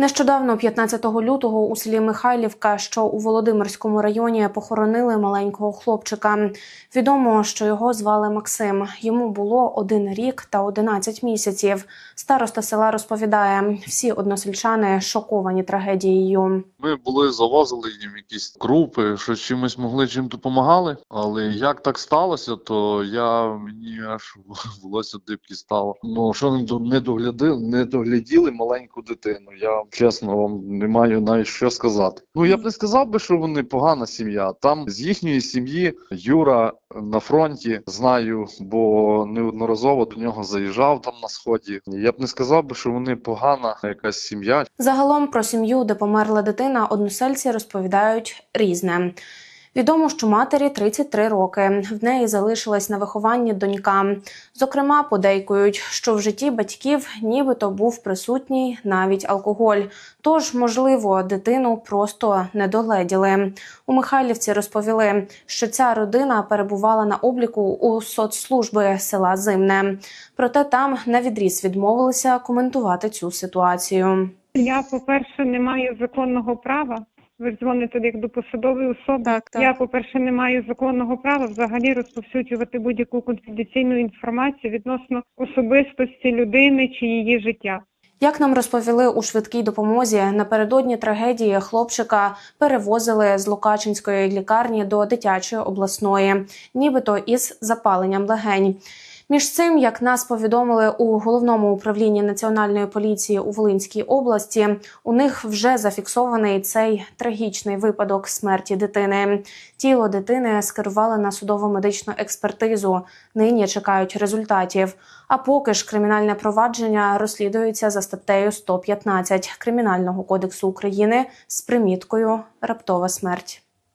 Нещодавно, 15 лютого, у селі Михайлівка, що у Володимирському районі, похоронили маленького хлопчика. Відомо, що його звали Максим. Йому було один рік та 11 місяців. Староста села розповідає, всі односельчани шоковані трагедією. Ми були, завозили їм якісь крупи, що чимось могли чим допомагали. Але як так сталося, то я мені аж волосся дибки стало. Ну що не до- не доглядили, не догляділи маленьку дитину. Я чесно вам не маю навіть що сказати. Ну я б не сказав би, що вони погана сім'я. Там з їхньої сім'ї Юра на фронті знаю, бо неодноразово до нього заїжджав там на сході. Я б не сказав би, що вони погана якась сім'я. Загалом про сім'ю, де померла дитина, односельці розповідають різне. Відомо, що матері 33 роки. В неї залишилась на вихованні донька. Зокрема, подейкують, що в житті батьків нібито був присутній навіть алкоголь. Тож, можливо, дитину просто не догледіли. У Михайлівці розповіли, що ця родина перебувала на обліку у соцслужби села Зимне. Проте там навідріз відмовилися коментувати цю ситуацію. Я, по-перше, не маю законного права. Ви дзвоните як до посадової особи. Так, так. Я, по-перше, не маю законного права взагалі розповсюджувати будь-яку конфіденційну інформацію відносно особистості людини чи її життя. Як нам розповіли у швидкій допомозі, напередодні трагедії хлопчика перевозили з Лукачинської лікарні до дитячої обласної, нібито із запаленням легень. Між цим, як нас повідомили у головному управлінні національної поліції у Волинській області, у них вже зафіксований цей трагічний випадок смерті дитини. Тіло дитини скерували на судово-медичну експертизу. Нині чекають результатів. А поки ж кримінальне провадження розслідується за статтею 115 Кримінального кодексу України з приміткою Раптова смерть.